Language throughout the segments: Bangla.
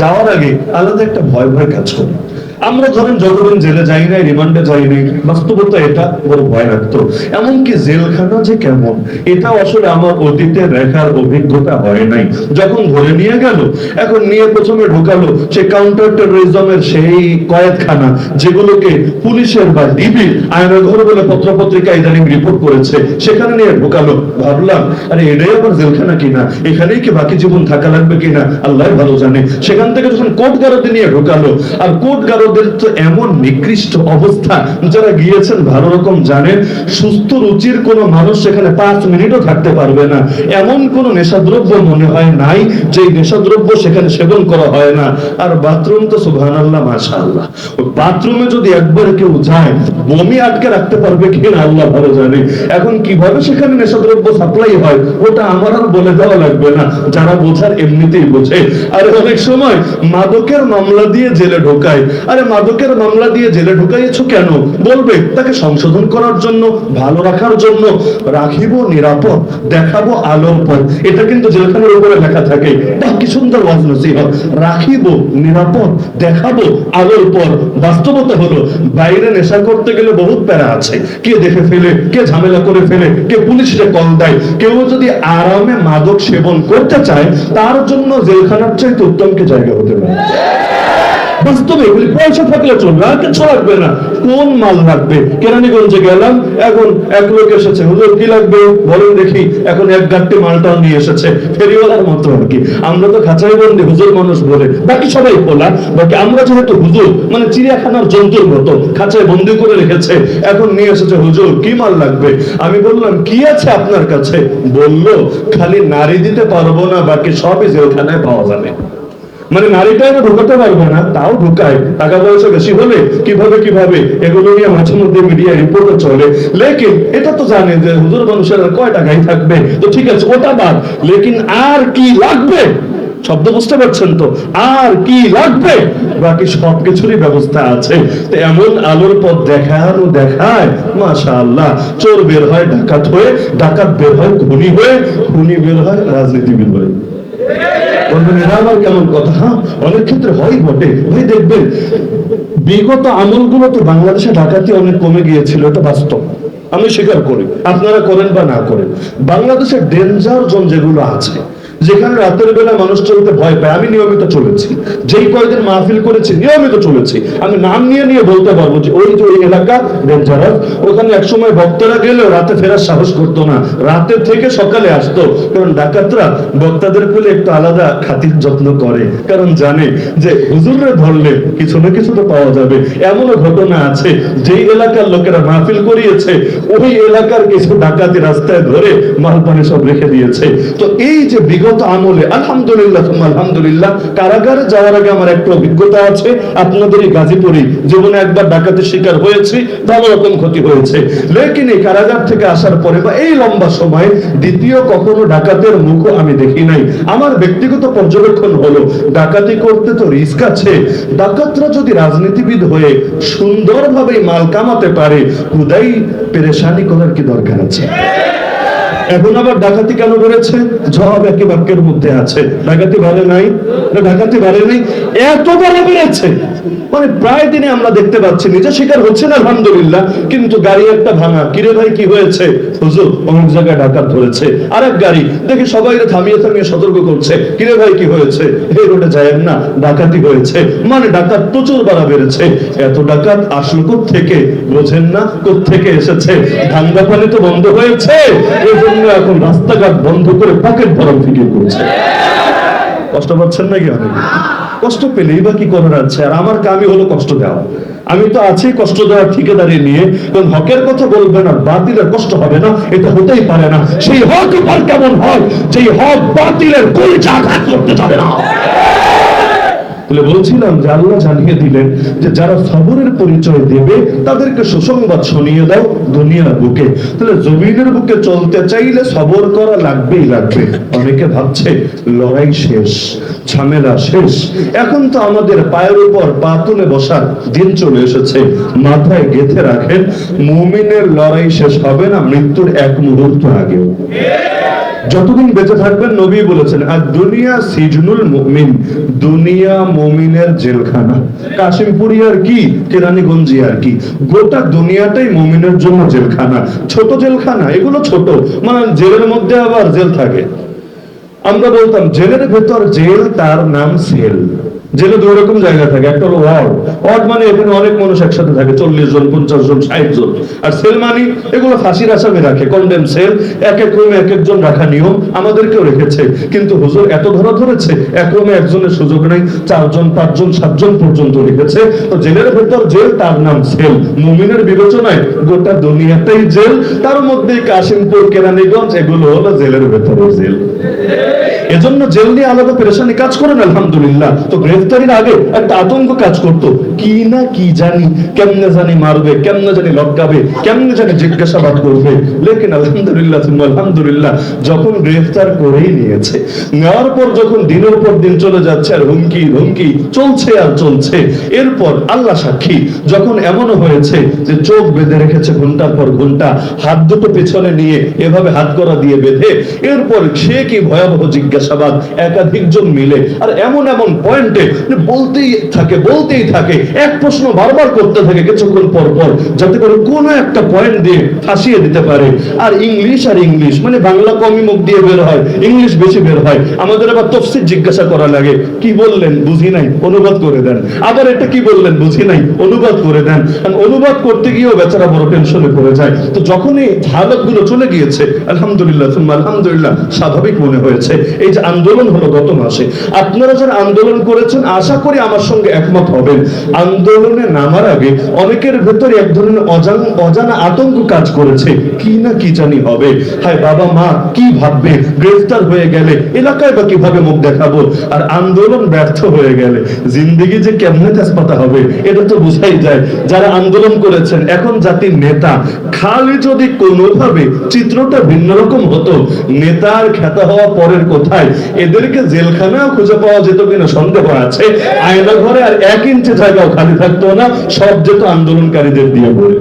যাওয়ার আগে আলাদা একটা ভয় ভয় কাজ করে। আমরা ধরেন যতদিন জেলে যাই নাই, রিমান্ডে যাই নাই, বাস্তবতা এটা বড় ভয় লাগতো এমনকি জেলখানা যে কেমন, এটা আসলে আমার অতীতে দেখার অভিজ্ঞতা হয় নাই। যখন ধরে নিয়ে গেল, এখন নিয়ে প্রথমে ঢোকালো সে কাউন্টার টেরোরিজমের সেই কয়েদখানা, যেগুলোকে পুলিশের বা ডিবি আয়না ঘর বলে পত্র পত্রিকা ইদানিং রিপোর্ট করেছে, সেখানে নিয়ে ঢোকালো। ভাবলাম, আরে এটাই আবার জেলখানা কিনা? এখানেই কি বাকি জীবন থাকা লাগবে কিনা? আল্লাহ ভালো জানে। সেখান থেকে যখন কোর্ট গারদে নিয়ে ঢোকালো, আর কোর্ট গারদের তো এমন নিকৃষ্ট অবস্থা, যারা গিয়েছেন ভালো রকম জানেন, সুস্থ রুচির কোনো মানুষ সেখানে পাঁচ মিনিটও থাকতে পারবে না। এমন কোন নেশাদ্রব্য মনে হয় নাই যে নেশাদ্রব্য সেখানে সেবন করা হয় না। আর বাথরুম তো সুবহান আল্লাহ মাশা আল্লাহ বাথরুমে যদি একবার কেউ যায়, বমি আটকে রাখতে পারবে কিনা আল্লাহ ভালো জানে। এখন কীভাবে সেখানে নেশাদ্রব্য সাপ্লাই হয়, ওটা আমার আর বলে দেওয়া লাগবে না। যারা বোঝার এমনিতেই বোঝে। আর অনেক সময় মাদকের মামলা দিয়ে জেলে ঢোকায়। মাদকের মামলা দিয়ে জেলে ঢুকাইয়েছো কেন? বলবে, তাকে সংশোধন করার জন্য, ভালো রাখার জন্য, রাখিব নিরাপদ, দেখাবো আলোর পথ। এটা কিন্তু জেলখানার উপরে লেখা থাকে। বাহ, কি সুন্দর রাখিব নিরাপদ, দেখাবো আলোর পর বাস্তবতা হলো, বাইরে নেশা করতে গেলে বহুত প্যারা আছে। কে দেখে ফেলে, কে ঝামেলা করে ফেলে, কে পুলিশে কল দেয়। কেউ যদি আরামে মাদক সেবন করতে চায়, তার জন্য জেলখানার চাইতে উত্তম কি জায়গা হতে পারে? বাস্তবে এগুলি পয়সা থাকলে চলবে, আর কিছু লাগবে না। কোন মাল লাগবে? কেরানীগঞ্জে গেলাম, এখন এক লোক এসেছে। হুজুর, কি লাগবে? বলেন দেখি, এখন এক মালটাও নিয়ে এসেছে। ফেরিওয়ালার মতো আর কি। আমরা তো খাঁচাই বন্দি হুজুর মানুষ বলে। বাকি সবাই খোলা বাকি আমরা যেহেতু হুজুর মানে চিড়িয়াখানার জন্তুর মতো, খাঁচায় বন্দি করে রেখেছে। এখন নিয়ে এসেছে হুজুর, কি মাল লাগবে? আমি বললাম, কি আছে আপনার কাছে? বলল, খালি নারী দিতে পারব না, বাকি সবই জেলখানায় পাওয়া যাবে। মানে নারীটা এনে ঢুকাতে পারবে না, তাও ঢুকায়। টাকা পয়সা বেশি হলে কীভাবে কীভাবে? এগুলো নিয়ে মাঝে মধ্যে মিডিয়া রিপোর্টও চলে। লেকিন এটা তো জানে যে হুজুর মানুষের কয় টাকাই থাকবে? তো ঠিক আছে, ওটা বাদ। লেকিন আর কি লাগবে? শব্দ বুঝতে পারছেন তো? আর কি লাগবে? বাকি সবকিছুরই ব্যবস্থা আছে। তো এমন আলোর পথ দেখানো দেখায় মাশা আল্লাহ চোর বের হয় ডাকাত হয়ে, ডাকাত বের হয় খুনি হয়ে, খুনি বের হয় রাজনীতিবিদ হয়ে। আবার কেমন কথা? হ্যাঁ অনেক ক্ষেত্রে হয় বটে। ভাই, দেখবেন, বিগত আমলগুলো তো বাংলাদেশে ডাকাতি অনেক কমে গিয়েছিল, এটা বাস্তব। আমি স্বীকার করি, আপনারা করেন বা না করেন। বাংলাদেশের ডেঞ্জার জোন যেগুলো আছে যেখানে রাতের বেলা মানুষ চলতে ভয় পায়, আমি নিয়মিত চলেছি। যেই কয়েকদিন মাহফিল করেছি, নিয়মিত চলেছি। আমি নাম নিয়ে নিয়ে বলতে পারব যে ওই যে ওই এলাকা ডেঞ্জারাস ওখানে একসময় ভক্তরা গেলেও রাতে ফেরার সাহস করতো না। রাতে থেকে সকালে আসতো, কারণ ডাকাতরা বক্তাদের পেলে একটু আলাদা খাতির যত্ন করে। কারণ জানে যে হুজুরে ধরলে কিছু না কিছু তো পাওয়া যাবে। এমনও ঘটনা আছে, যেই এলাকার লোকেরা মাহফিল করিয়েছে, ওই এলাকার কিছু ডাকাতি রাস্তায় ধরে মাল পানি সব রেখে দিয়েছে। তো এই যে বিগত আমলে, আলহামদুলিল্লাহ আলহামদুলিল্লাহ, কারাগারে যাওয়ার আগে আমার একটা অভিজ্ঞতা আছে, আপনাদের এই গাজীপুরে। জীবনে একবার শিকার হয়েছি, ভালো রকম ক্ষতি হয়েছে। লেকিন এই কারাগার থেকে আসার পরে বা এই লম্বা সময় দ্বিতীয় কখনো ডাকাতের আমি দেখি নাই। আমার ব্যক্তিগত পর্যবেক্ষণ হলো, ডাকাতি করতে তো রিস্ক আছে। ডাকাতরা যদি রাজনীতিবিদ হয়ে সুন্দরভাবে মাল কামাতে পারে হুদাই পেরেশানি করার কি দরকার আছে? এখন আবার ডাকাতি কেন বেড়েছে জবাব একই বাক্যের মধ্যে আছে। ডাকাতি বাড়ে নাই? না, ডাকাতি বাড়ে নেই। এত বড় বেড়েছে। মানে প্রায় দিনে আমরা দেখতে পাচ্ছি, নিজে শিকার হচ্ছে না, আলহামদুলিল্লাহ, কিন্তু গাড়ি একটা ভাঙা। কিরে ভাই, কি হয়েছে? হুজুর, অমুক জায়গায় ডাকাত ধরেছে। আর এক গাড়ি, দেখি সবাই থামিয়ে থামিয়ে সতর্ক করছে। কিরে ভাই, কি হয়েছে? এই রোডে যায় না, ডাকাতি হয়েছে। মানে ডাকাত প্রচুর বাড়া বেড়েছে। এত ডাকাত আসলো থেকে বোঝেন না থেকে এসেছে। ধান্দা পানি তো বন্ধ হয়েছে। এই জন্য এখন রাস্তাঘাট বন্ধ করে পকেট ভরম ফিকির করছে। কষ্ট পাচ্ছেন নাকি অনেক কষ্ট পেলেই বা কি করার আছে? আর আমার কামই হলো কষ্ট দেওয়া। আমি তো আছি কষ্ট দেওয়ার ঠিকাদারি নিয়ে কারণ হকের কথা বলবে না বাতিলের কষ্ট হবে না এটা হতেই পারে না। সেই হক কেমন হক যেই হক বাতিলের কোন আঘাত করতে যাবে না। তাহলে বলছিলাম যে আল্লাহ জানিয়ে দিলেন যে যারা সবরের পরিচয় দেবে, তাদেরকে সুসংবাদ শুনিয়ে দাও দুনিয়ার বুকে। তাহলে জমিনের বুকে চলতে চাইলে সবর করা লাগবেই লাগবে। অনেকে ভাবছে, লড়াই শেষ, ঝামেলা শেষ। এখন তো আমাদের পায়ের উপর পা তুলে বসার দিন চলে এসেছে। মাথায় গেঁথে রাখেন, মুমিনের লড়াই শেষ হবে না, মৃত্যুর এক মুহূর্ত আগেও। যতদিন বেঁচে থাকবেন নবী বলেছেন, আর দুনিয়া সিজনুল মুমিন, দুনিয়া মুমিনের জেলখানা। কাশিমপুরি আর কি কেরানীগঞ্জি আর কি। গোটা দুনিয়াটাই মমিনের জন্য জেলখানা। ছোট জেলখানা, এগুলো ছোট। মানে জেলের মধ্যে আবার জেল থাকে। আমরা বলতাম, জেলের ভেতর জেল, তার নাম সেল। জেলে দুই রকম জায়গা থাকে, একটা হলো ওয়ার্ড। ওয়ার্ড মানে এখানে অনেক মানুষ একসাথে থাকে, চল্লিশ জন, পঞ্চাশ জন, ষাট জন। আর সেল মানে এগুলো ফাঁসির আসামি রাখে কন্ডেম সেল এক এক রুমে এক একজন রাখা নিয়ম আমাদেরকেও রেখেছে। কিন্তু হুজুর এত ধরা ধরেছে, এক রুমে একজনের সুযোগ নেই, চারজন, পাঁচজন, সাতজন পর্যন্ত রেখেছে। তো জেলের ভেতর জেল, তার নাম সেল মুমিনের বিবেচনায় গোটা দুনিয়াটাই জেল। তার মধ্যে কাশিমপুর, কেরানীগঞ্জ, এগুলো হলো জেলের ভেতরে জেল। এজন্য জেল নিয়ে আলাদা পেরেশানি কাজ করেন আলহামদুলিল্লাহ। তো গ্রেফতারির আগে একটা আতঙ্ক কাজ করত। কি না কি জানি, কেমনে জানি মারবে, কেমনে জানি লটকাবে কেমনে জানি জিজ্ঞাসাবাদ করবে। লেকিন আলহামদুলিল্লাহ, সুম্মা আলহামদুলিল্লাহ, যখন গ্রেফতার করেই নিয়েছে, নেওয়ার পর যখন দিনের পর দিন চলে যাচ্ছে আর হুমকি হুমকি চলছে আর চলছে, এরপর আল্লাহ সাক্ষী, যখন এমনও হয়েছে যে চোখ বেঁধে রেখেছে ঘণ্টার পর ঘণ্টা, হাত দুটো পেছনে নিয়ে এভাবে হাত করা দিয়ে বেঁধে, এরপর সে কি ভয়াবহ জিজ্ঞাসাবাদ একাধিক জন মিলে, আর এমন এমন পয়েন্টে বলতেই থাকে বলতেই থাকে। এক প্রশ্ন বারবার করতে থাকে কিছুক্ষণ পর পর, যাতে করে কোনো একটা পয়েন্ট দিয়ে ফাঁসিয়ে দিতে পারে। আর ইংলিশ আর ইংলিশ মানে বাংলা কমই মুখ দিয়ে বের হয়, ইংলিশ বেশি বের হয়। আমাদের আবার তফসির জিজ্ঞাসা করা লাগে, কি বললেন, বুঝি নাই, অনুবাদ করে দেন। আবার এটা কি বললেন, বুঝি নাই, অনুবাদ করে দেন। অনুবাদ করতে গিয়েও বেচারা বড় টেনশনে পড়ে যায়। তো হালতগুলো চলে গিয়েছে, আলহামদুলিল্লাহ আলহামদুলিল্লাহ, স্বাভাবিক মনে হয়েছে। এই যে আন্দোলন হলো গত মাসে। আপনারা যারা আন্দোলন করেছেন আশা করি আমার সঙ্গে একমত হবেন। আন্দোলনে নামার আগে অনেকের ভেতরে এক ধরনের অজান অজানা আতঙ্ক কাজ করেছে। কি না কি জানি হবে। হায় বাবা মা, কি ভাববে? গ্রেফতার হয়ে গেলে এলাকায় বা কীভাবে মুখ দেখাবো? আর আন্দোলন ব্যর্থ হয়ে গেলে জিন্দিগি যে কেমনে তেজপাতা হবে, এটা তো বুঝাই যায়। যারা আন্দোলন করেছেন, এখন জাতির নেতা, খালি যদি কোনোভাবে চিত্রটা ভিন্ন রকম হতো, নেতার খ্যাতা হওয়া পরের কোথায় এদেরকে জেলখানাও খুঁজে পাওয়া যেত কিনা সন্দেহ আছে আয়না ঘরে আর এক ইঞ্চি জায়গাও খালি থাকতো না, সব যেত আন্দোলনকারীদের দিয়ে বলে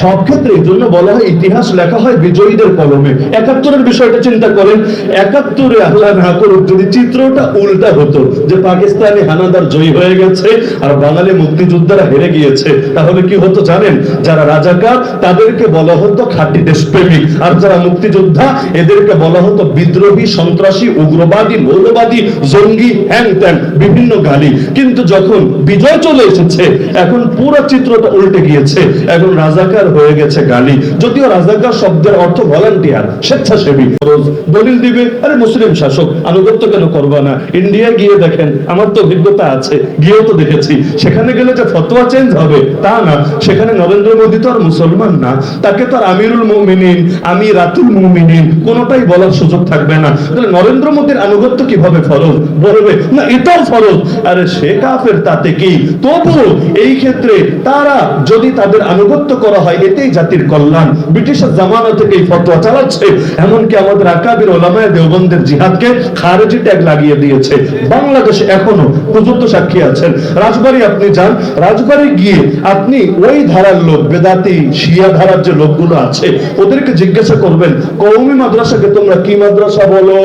সব ক্ষেত্রে এই জন্য বলা হয়, ইতিহাস লেখা হয় বিজয়ীদের কলমে। একাত্তরের বিষয়টা চিন্তা করেন, একাত্তরে আল্লাহ না করুক, যদি চিত্রটা উল্টা হতো, যে পাকিস্তানি হানাদার জয়ী হয়ে গেছে আর বাঙালি মুক্তিযোদ্ধারা হেরে গিয়েছে, তাহলে কি হতো জানেন? যারা রাজাকার, তাদেরকে বলা হতো খাঁটি দেশপ্রেমিক। আর যারা মুক্তিযোদ্ধা, এদেরকে বলা হতো বিদ্রোহী, সন্ত্রাসী, উগ্রবাদী, মৌলবাদী, জঙ্গি হ্যাং ত্যাং বিভিন্ন গালি। কিন্তু যখন বিজয় চলে এসেছে, এখন পুরো চিত্রটা উল্টে গিয়েছে। এখন রাজাকার হয়ে গেছে গালি। যদিও রাজাকার শব্দের অর্থ ভলান্টিয়ার, স্বেচ্ছাসেবী। রোজ দলিল দিবে, আরে মুসলিম শাসক, আনুগত্য কেন করবা না? ইন্ডিয়া গিয়ে দেখেন, আমার তো অভিজ্ঞতা আছে, গিয়েও তো দেখেছি। সেখানে গেলে যে ফতোয়া চেঞ্জ হবে, তা না। সেখানে নরেন্দ্র মোদী তো আর মুসলমান না। তাকে তো আর আমিরুল মুমিনিন আমি রাতুল মুমিনিন কোনোটাই বলার সুযোগ থাকবে না। তাহলে নরেন্দ্র মোদীর আনুগত্য কীভাবে ফরজ? বলবে, না, এটাও ফরজ। আরে সে কাফের, তাতে কি? তবু এই ক্ষেত্রে তারা যদি তাদের আনুগত্য করা হয় এতেই জাতির কল্যাণ। ব্রিটিশের জামানা থেকে এই ফতোয়া চালাচ্ছে, এমনকি আমাদের আকাবির ওলামায় দেওবন্দের জিহাদকে খারেজি ট্যাগ লাগিয়ে দিয়েছে। বাংলাদেশে এখনও পর্যন্ত সাক্ষী আছেন। রাজবাড়ি আপনি যান, রাজবাড়ি গিয়ে আপনি ওই ধারার লোক, বেদাতি, শিয়া ধারার যে লোকগুলো আছে, ওদেরকে জিজ্ঞাসা করবেন কৌমি মাদ্রাসাকে তোমরা কি মাদ্রাসা বলো?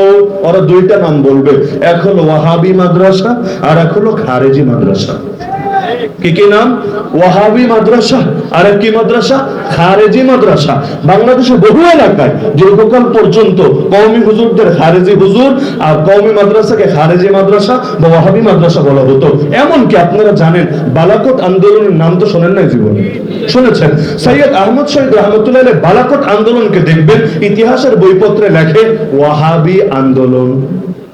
ওরা দুইটা নাম বলবে, এক ওয়াহাবি মাদ্রাসা, আর এক খারেজি মাদ্রাসা। কি কি নাম? ওয়াহাবি মাদ্রাসা। আর কি মাদ্রাসা? খারেজি মাদ্রাসা। বাংলাদেশে বহু এলাকায় দীর্ঘকাল পর্যন্ত কওমি হুজুরদের খারেজি হুজুর আর কওমি মাদ্রাসাকে খারেজি মাদ্রাসা বা ওয়াহাবি মাদ্রাসা বলা হতো। এমনকি আপনারা জানেন, বালাকোট আন্দোলনের নাম তো শোনেন নাই জীবনে। শুনেছেন? সৈয়দ আহমদ শহীদ রহমতুল্লাহ বালাকোট আন্দোলনকে দেখবেন, ইতিহাসের বইপত্রে লেখে ওয়াহাবি আন্দোলন।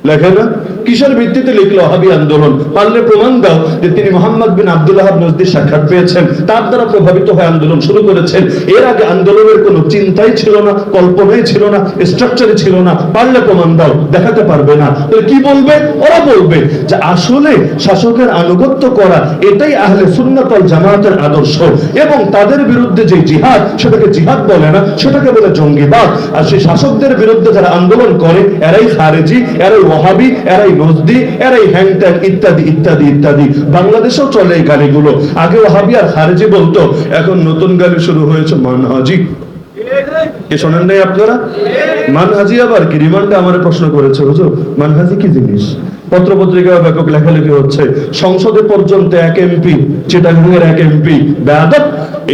লেখে না? কিসের ভিত্তিতে লিখলো ওহাবি আন্দোলন? পারলে প্রমাণ দাও যে তিনি মোহাম্মদ বিন আব্দুল্লাহ নজদির সাক্ষাৎ পেয়েছেন। তার দ্বারা প্রভাবিত হয়ে আন্দোলন শুরু করেছেন। এর আগে আন্দোলনের কোনো চিন্তাই ছিল না, কল্পনাই ছিল না স্ট্রাকচারই ছিল না। পারলে প্রমাণ দাও, দেখাতে পারবে না। কি বলবে? ওরা বলবে যে আসলে শাসকের আনুগত্য করা, এটাই আহলে সুন্নাতল জামায়াতের আদর্শ। এবং তাদের বিরুদ্ধে যে জিহাদ, সেটাকে জিহাদ বলে না, সেটাকে বলে জঙ্গিবাদ। আর সেই শাসকদের বিরুদ্ধে যারা আন্দোলন করে, এরাই খারেজি, এরাই ওহাবি, এরাই নজদি এরাই হ্যাংট্যাং ইত্যাদি ইত্যাদি ইত্যাদি। বাংলাদেশেও চলে এই গাড়িগুলো। আগে ওহাবি আর খারেজি বলতো, এখন নতুন গাড়ি শুরু হয়েছে মানহাজি। এ শোনেন নাই আপনারা? মানহাজি আবার কি? রিমান্ডে আমার প্রশ্ন করেছে, হুজুর, মানহাজি কি জিনিস? পত্র পত্রিকা ব্যাপক লেখালেখি হচ্ছে। সংসদে পর্যন্ত এক এমপি চিটাগাংয়ের এক এমপি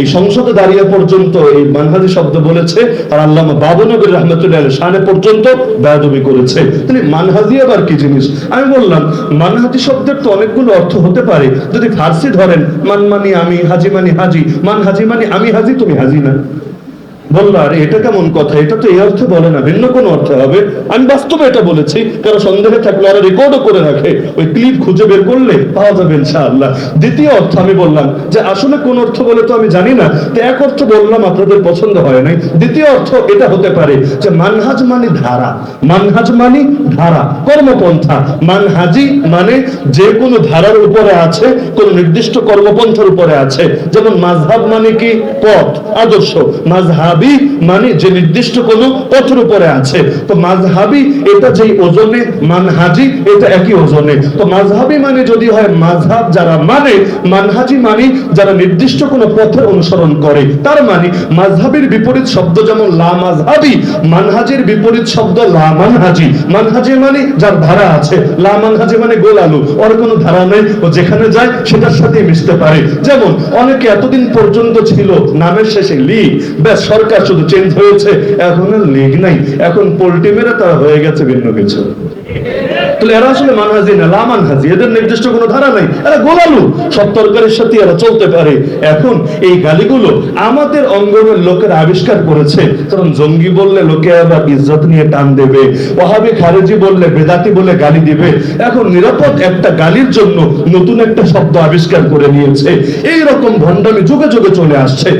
এই সংসদে দাঁড়িয়ে পর্যন্ত এই মানহাজি শব্দ বলেছে, আর রহমতুল্লাহ পর্যন্ত করেছে। তিনি মানহাজি আবার কি জিনিস? আমি বললাম, মানহাজি শব্দের তো অনেকগুলো অর্থ হতে পারে। যদি ফার্সি ধরেন, মান মানি আমি, হাজি মানি হাজি, মান হাজি মানি আমি হাজি, তুমি হাজি না। বলল, আরে, এটা কেমন কথা? এটা তো এই অর্থে বলে না, ভিন্ন কোন অর্থে হবে। আমি বাস্তবে এটা বলেছি, কারণ সন্দেহে থাকলে ওরা রেকর্ডও করে রাখে। ওই ক্লিপ খুঁজে বের করলে পাওয়া যাবে ইনশাআল্লাহ। দ্বিতীয় অর্থ আমি বললাম যে, আসলে কোন অর্থ বলে তো আমি জানি না, তো এক অর্থ বললাম, আপনাদের পছন্দ হয় নাই। দ্বিতীয় অর্থ এটা হতে পারে যে, মানহাজ মানে ধারা। মানহাজ মানে ধারা, কর্মপন্থা। মানহাজি মানে যে কোনো ধারার উপরে আছে, কোন নির্দিষ্ট কর্মপন্থার উপরে আছে। যেমন মাঝহাব মানে কি? পথ, আদর্শ। মাঝহাবি মানে যে নির্দিষ্ট কোন পথের উপরে আছে। তো মাঝহাবি এটা যেই ওজনে, মানহাজি এটা একই ওজনে। তো মাঝহাবি মানে যদি হয় মাঝহাব যারা মানে মানহাজি মানে যারা নির্দিষ্ট কোন পথের অনুসরণ করে। তার মানে মাঝহাবির বিপরীত শব্দ যেমন লা মাঝহাবি মানহাজির বিপরীত শব্দ লা মানহাজি। মানহাজি মানে যার ধারা আছে। লা মানহাজি মানে গোল আলু। ওর কোনো ধারা নেই, ও যেখানে যায় সেটার সাথে মিশতে পারে। যেমন, অনেকে এতদিন পর্যন্ত ছিল, নামের শেষে লিগ ব্যাস, সরকার শুধু চেঞ্জ হয়েছে, এখন আর লিগ নাই। এখন পোল্টি মেরে তারা হয়ে গেছে ভিন্ন কিছু। তাহলে এরা আসলে মানহাজি না? এদের নির্দিষ্ট কোনো ধারা নাই। এরা গোলালু। সব সাথে এরা চলতে পারে। এখন এই গালিগুলো আমাদের অঙ্গনের লোকের আবিষ্কার করেছে। কারণ জঙ্গি বললে লোকে আবার ইজ্জত নিয়ে টান দেবে। ওহাবি খারেজি বললে বেদাতি বলে গালি দিবে। এখন নিরাপদ একটা গালির জন্য নতুন একটা শব্দ আবিষ্কার করে নিয়েছে। এই রকম ভণ্ডামি যুগে যুগে চলে আসছে।